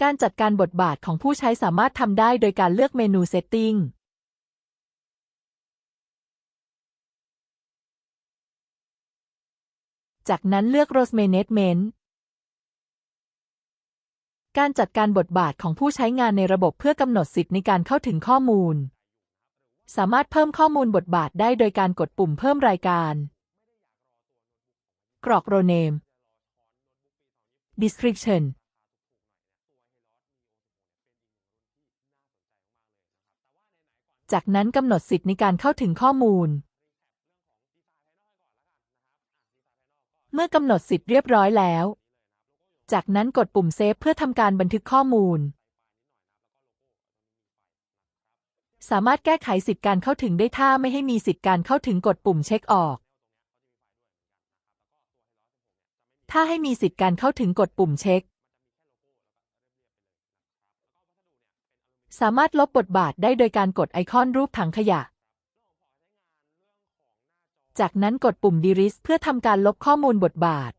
การจัดการบทบาทของผู้ใช้สามารถทำได้โดยการเลือกเมนู Setting จากนั้นเลือก Rose Management การจัดการบทบาทของผู้ใช้งานในระบบเพื่อกำหนดสิทธิ์ในการเข้าถึงข้อมูล สามารถเพิ่มข้อมูลบทบาทได้โดยการกดปุ่มเพิ่มรายการ กรอก Role Name Description จากนั้นกำหนดสิทธิในการเข้าถึงข้อมูล เมื่อกำหนดสิทธิเรียบร้อยแล้ว จากนั้นกดปุ่มเซฟเพื่อทำการบันทึกข้อมูล สามารถแก้ไขสิทธิการเข้าถึงได้ถ้าไม่ให้มีสิทธิการเข้าถึงกดปุ่มเช็คออก ถ้าให้มีสิทธิการเข้าถึงกดปุ่มเช็ค สามารถลบบทบาทได้โดยการกดไอคอนรูปถังขยะ จากนั้นกดปุ่ม Delete เพื่อทำการลบข้อมูลบทบาท